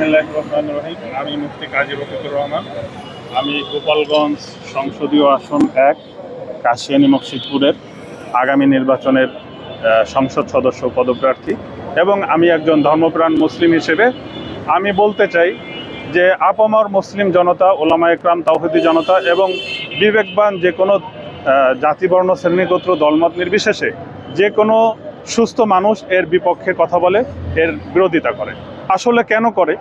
রহমান রহিম। আমি মুফতি কাজী রফিকুর রহমান। আমি গোপালগঞ্জ সংসদীয় আসন এক, কাশিয়ানী মকসিদপুরের আগামী নির্বাচনের সংসদ সদস্য পদপ্রার্থী এবং আমি একজন ধর্মপ্রাণ মুসলিম হিসেবে আমি বলতে চাই যে আপামর মুসলিম জনতা, ওলামা একরাম, তাওহিদি জনতা এবং বিবেকবান যে কোনো জাতিবর্ণ, শ্রেণীগোত্র, দলমত নির্বিশেষে যে কোনো সুস্থ মানুষ এর বিপক্ষে কথা বলে, এর বিরোধিতা করে। আসলে কেন করে?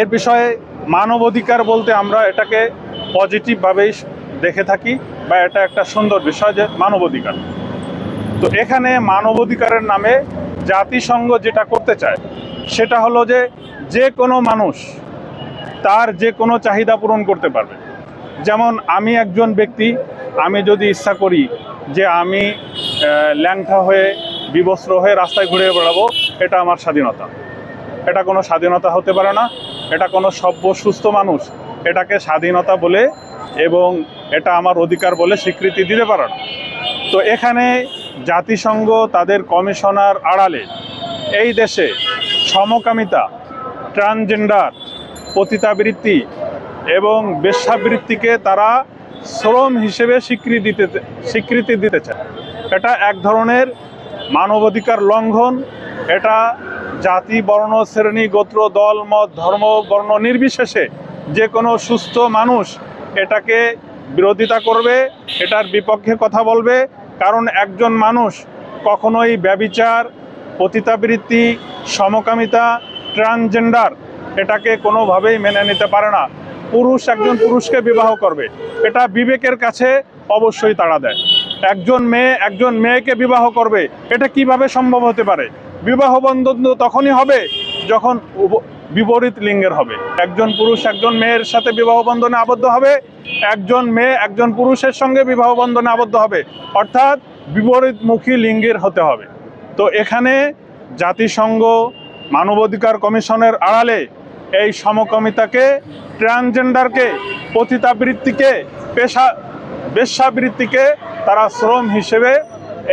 এর বিষয়ে মানবাধিকার বলতে আমরা এটাকে পজিটিভভাবেই দেখে থাকি বা এটা একটা সুন্দর বিষয় যে মানবাধিকার তো এখানে মানবাধিকারের নামে জাতিসংঘ যেটা করতে চায়, সেটা হলো যে যে কোনো মানুষ তার যে কোনো চাহিদা পূরণ করতে পারবে। যেমন আমি একজন ব্যক্তি, আমি যদি ইচ্ছা করি যে আমি ল্যাংটা হয়ে, বিবস্ত্র হয়ে রাস্তায় ঘুরে বেড়াবো, এটা আমার স্বাধীনতা। এটা কোনো স্বাধীনতা হতে পারে না, এটা কোনো সভ্য, সুস্থ মানুষ এটাকে স্বাধীনতা বলে এবং এটা আমার অধিকার বলে স্বীকৃতি দিতে পারে না। তো এখানে জাতিসংঘ তাদের কমিশনার আড়ালে এই দেশে সমকামিতা ট্রান্সজেন্ডার পতিতাবৃত্তি এবং বেশ্যাবৃত্তিকে তারা শ্রম হিসেবে স্বীকৃতি দিতে স্বীকৃতি দিতে চায়। এটা এক ধরনের মানবাধিকার লঙ্ঘন। এটা জাতি, বর্ণ, শ্রেণি, গোত্র, দল, মত, ধর্ম, বর্ণ নির্বিশেষে যে কোনো সুস্থ মানুষ এটাকে বিরোধিতা করবে, এটার বিপক্ষে কথা বলবে। কারণ একজন মানুষ কখনোই ব্যবিচার, পতিতাবৃত্তি, সমকামিতা, ট্রান্সজেন্ডার এটাকে কোনোভাবেই মেনে নিতে পারে না। পুরুষ একজন পুরুষকে বিবাহ করবে। এটা বিবেকের কাছে অবশ্যই তাড়া দেয়। একজন মেয়ে, একজন মেয়েকে বিবাহ করবে, এটা কীভাবে সম্ভব হতে পারে? বিবাহ বন্ধন তখনই হবে যখন বিপরীত লিঙ্গের হবে। একজন পুরুষ একজন মেয়ের সাথে বিবাহ বন্ধনে আবদ্ধ হবে, একজন মেয়ে একজন পুরুষের সঙ্গে বিবাহ বন্ধনে আবদ্ধ হবে। অর্থাৎ বিপরীতমুখী লিঙ্গের হতে হবে। তো এখানে জাতিসংঘ, মানবাধিকার কমিশনের আড়ালে এই সমকমিতাকে, ট্রান্সজেন্ডারকে, পতিতাবৃত্তিকে, পেশা বেশ্যাবৃত্তিকে তারা শ্রম হিসেবে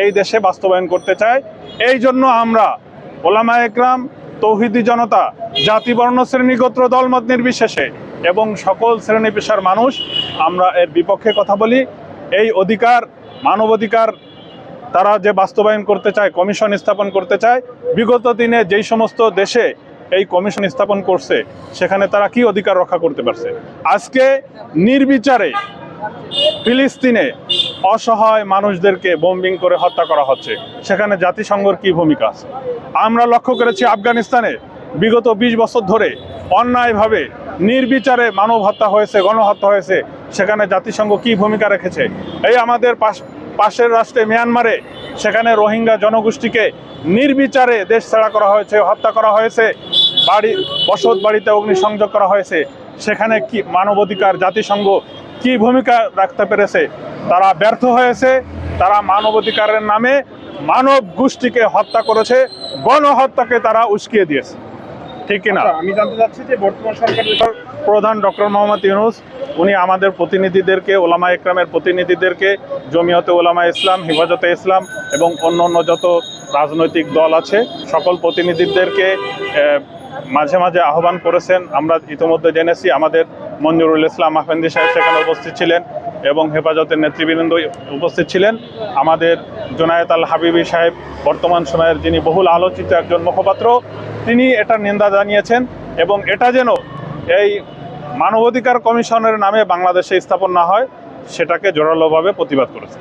এই দেশে বাস্তবায়ন করতে চায়। এই জন্য আমরা ওলামা একরাম, তৌহিদি জনতা, জাতি বর্ণ শ্রেণি দলমত নির্বিশেষে এবং সকল শ্রেণি পেশার মানুষ আমরা এর বিপক্ষে কথা বলি। এই অধিকার মানবাধিকার তারা যে বাস্তবায়ন করতে চায়, কমিশন স্থাপন করতে চায়, বিগত দিনে যেই সমস্ত দেশে এই কমিশন স্থাপন করছে, সেখানে তারা কি অধিকার রক্ষা করতে পারছে? আজকে নির্বিচারে ফিলিস্তিনে অসহায় মানুষদেরকে বোম্বিং করে হত্যা করা হচ্ছে। সেখানে জাতিসংঘর কি ভূমিকা আছে? আমরা লক্ষ্য করেছি আফগানিস্তানে বিগত ২০ বছর ধরে অন্যায়ভাবে নির্বিচারে মানব হত্যা হয়েছে, গণহত্যা হয়েছে। সেখানে জাতিসংঘ কি ভূমিকা রেখেছে? এই আমাদের পাশ, পাশের রাষ্ট্রে মিয়ানমারে, সেখানে রোহিঙ্গা জনগোষ্ঠীকে নির্বিচারে দেশ ছাড়া করা হয়েছে, হত্যা করা হয়েছে। বাড়ি, বসত বাড়িতে অগ্নিসংযোগ করা হয়েছে। সেখানে কি মানবাধিকার জাতিসংঘ কি ভূমিকা রাখতে পেরেছে? তারা ব্যর্থ হয়েছে তারা মানবাধিকারের নামে মানব গোষ্ঠীকে হত্যা করেছে গণহত্যাকে তারা উস্কিয়ে দিয়েছে। ঠিক কিনা? আচ্ছা, আমি জানতে চাচ্ছি যে বর্তমান সরকারের প্রধান ডক্টর মোহাম্মদ ইউনুস উনি আমাদের প্রতিনিধিদেরকে ওলামা ইকরামের প্রতিনিধিদেরকে জমিয়তে ওলামা ইসলাম হেফাজতে ইসলাম এবং অন্য অন্য যত রাজনৈতিক দল আছে সকল প্রতিনিধিদেরকে মাঝে মাঝে আহ্বান করেছেন। আমরা ইতিমধ্যে জেনেছি আমাদের মঞ্জুরুল ইসলাম আফেন্দি সাহেব সেখানে উপস্থিত ছিলেন। এবং হেফাজতের নেতৃবৃন্দ উপস্থিত ছিলেন। আমাদের জোনায়েত আল হাবিবি সাহেব, বর্তমান সময়ের যিনি বহুল আলোচিত একজন মুখপাত্র, তিনি এটা নিন্দা জানিয়েছেন এবং এটা যেন এই মানবাধিকার কমিশনের নামে বাংলাদেশে স্থাপন না হয়, সেটাকে জোরালোভাবে প্রতিবাদ করেছে